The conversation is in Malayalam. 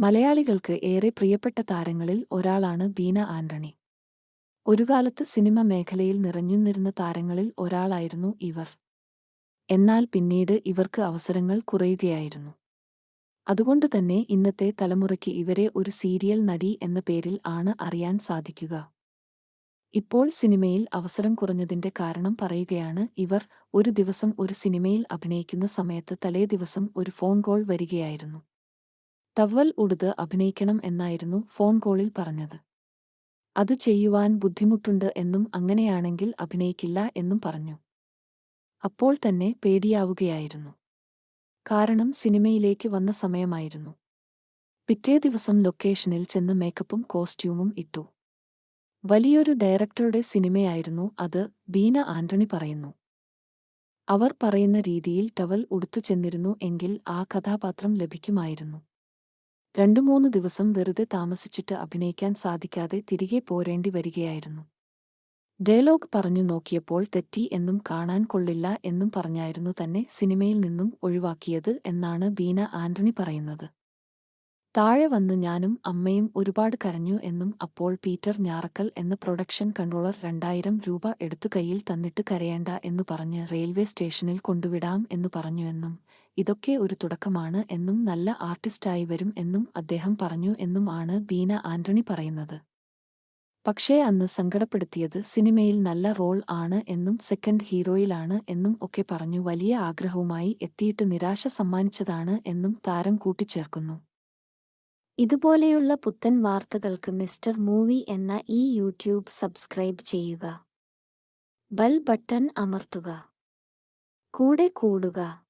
മലയാളികൾക്ക് ഏറെ പ്രിയപ്പെട്ട താരങ്ങളിൽ ഒരാളാണ് ബീന ആന്റണി. ഒരു കാലത്ത് സിനിമ മേഖലയിൽ നിറഞ്ഞുനിന്നിരുന്ന താരങ്ങളിൽ ഒരാളായിരുന്നു ഇവർ. എന്നാൽ പിന്നീട് ഇവർക്ക് അവസരങ്ങൾ കുറയുകയായിരുന്നു. അതുകൊണ്ടുതന്നെ ഇന്നത്തെ തലമുറയ്ക്ക് ഇവരെ ഒരു സീരിയൽ നടി എന്ന പേരിൽ ആണ് അറിയാൻ സാധിക്കുക. ഇപ്പോൾ സിനിമയിൽ അവസരം കുറഞ്ഞതിന്റെ കാരണം പറയുകയാണ് ഇവർ ഒരു ദിവസം ഒരു സിനിമയിൽ അഭിനയിക്കുന്ന സമയത്ത് തലേ ദിവസം ഒരു ഫോൺ കോൾ വരികയായിരുന്നു. ടവൽ ഉടുത് അഭിനയിക്കണം എന്നായിരുന്നു ഫോൺ കോളിൽ പറഞ്ഞത്. അത് ചെയ്യുവാൻ ബുദ്ധിമുട്ടുണ്ട് എന്നും അങ്ങനെയാണെങ്കിൽ അഭിനയിക്കില്ല എന്നും പറഞ്ഞു. അപ്പോൾ തന്നെ പേടിയാവുകയായിരുന്നു. കാരണം സിനിമയിലേക്ക് വന്ന സമയമായിരുന്നു. പിറ്റേ ദിവസം ലൊക്കേഷനിൽ ചെന്ന് മേക്കപ്പും കോസ്റ്റ്യൂമും ഇട്ടു. വലിയൊരു ഡയറക്ടറുടെ സിനിമയായിരുന്നു അത് ബീന ആന്റണി പറയുന്നു. അവർ പറയുന്ന രീതിയിൽ ടവൽ ഉടുത്തു ചെന്നിരുന്നു എങ്കിൽ ആ കഥാപാത്രം ലഭിക്കുമായിരുന്നു. രണ്ടു മൂന്ന് ദിവസം വെറുതെ താമസിച്ചിട്ട് അഭിനയിക്കാൻ സാധിക്കാതെ തിരികെ പോരേണ്ടി വരികയായിരുന്നു. ഡയലോഗ് പറഞ്ഞു നോക്കിയപ്പോൾ തെറ്റി എന്നും കാണാൻ കൊള്ളില്ല എന്നും പറഞ്ഞായിരുന്നു തന്നെ സിനിമയിൽ നിന്നും ഒഴിവാക്കിയത് എന്നാണ് ബീന ആന്റണി പറയുന്നത്. താഴെ വന്ന് ഞാനും അമ്മയും ഒരുപാട് കരഞ്ഞു എന്നും അപ്പോൾ പീറ്റർ ഞാറക്കൽ എന്ന പ്രൊഡക്ഷൻ കൺട്രോളർ രണ്ടായിരം രൂപ എടുത്തു കയ്യിൽ തന്നിട്ട് കരയേണ്ട എന്നു പറഞ്ഞ് റെയിൽവേ സ്റ്റേഷനിൽ കൊണ്ടുവിടാം എന്നു പറഞ്ഞു എന്നും ഇതൊക്കെ ഒരു തുടക്കമാണ് എന്നും നല്ല ആർട്ടിസ്റ്റായി വരും എന്നും അദ്ദേഹം പറഞ്ഞു എന്നും ആണ് ബീന ആന്റണി പറയുന്നത്. പക്ഷേ അന്ന് സങ്കടപ്പെടുത്തിയത് സിനിമയിൽ നല്ല റോൾ ആണ് എന്നും സെക്കൻഡ് ഹീറോയിലാണ് എന്നും ഒക്കെ പറഞ്ഞു വലിയ ആഗ്രഹവുമായി എത്തിയിട്ട് നിരാശ സമ്മാനിച്ചതാണ് എന്നും താരം കൂട്ടിച്ചേർക്കുന്നു. ഇതുപോലെയുള്ള പുത്തൻ വാർത്തകൾക്ക് മിസ്റ്റർ മൂവി എന്ന ഈ യൂട്യൂബ് സബ്സ്ക്രൈബ് ചെയ്യുക. ബൽ ബട്ടൺ അമർത്തുക. കൂടെ കൂടുക.